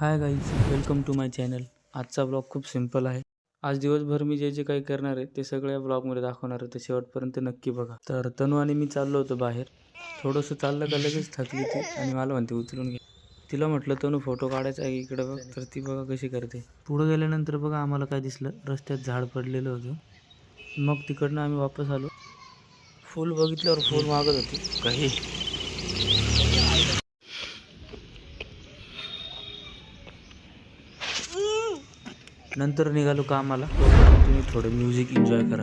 Hi guys welcome to my channel. आजचा blog खूप simple आहे. आज दिवसभर मी जे जे काही करणार आहे ते सगळ्या ब्लॉगमध्ये दाखवणार आहे. ते शेवटपर्यंत नक्की बघा. तर तनू आणि मी चाललो होतो बाहेर. थोडंसं चाललं का लगेच थकली ती आणि मला म्हणते उचलून घे. तिला म्हटलं तनू फोटो काढायचा आहे इकडे बघ. तर ती बघा कशी करते. पुढं गेल्यानंतर बघा आम्हाला काय दिसलं. रस्त्यात झाड पडलेलं होतं. मग तिकडनं आम्ही वापस आलो. फुल बघितल्यावर फुल मागत होती. काही? नंतर निघालो कामाला. तुम्ही थोडं म्युझिक एन्जॉय करा.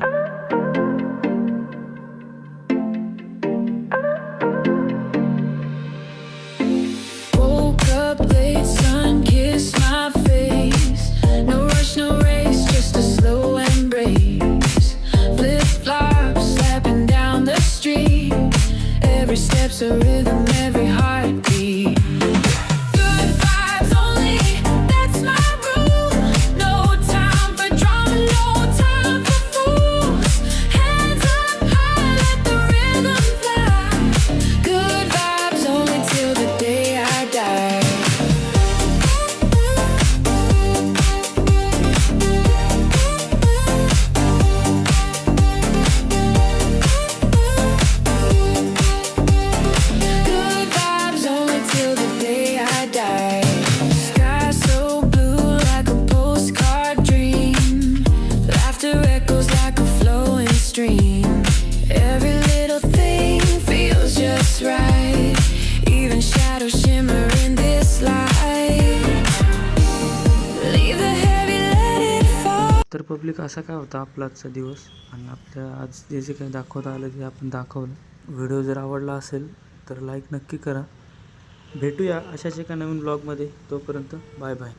Woke up late, sun republic असा काय होता आपला आजचा दिवस? आणि आपल्या आज जे जे काही दाखवता आलं ते आपण दाखवलं. व्हिडिओ जर आवडला असेल तर लाईक नक्की करा. भेटूया अशाच एका नवीन ब्लॉगमध्ये तोपर्यंत बाय बाय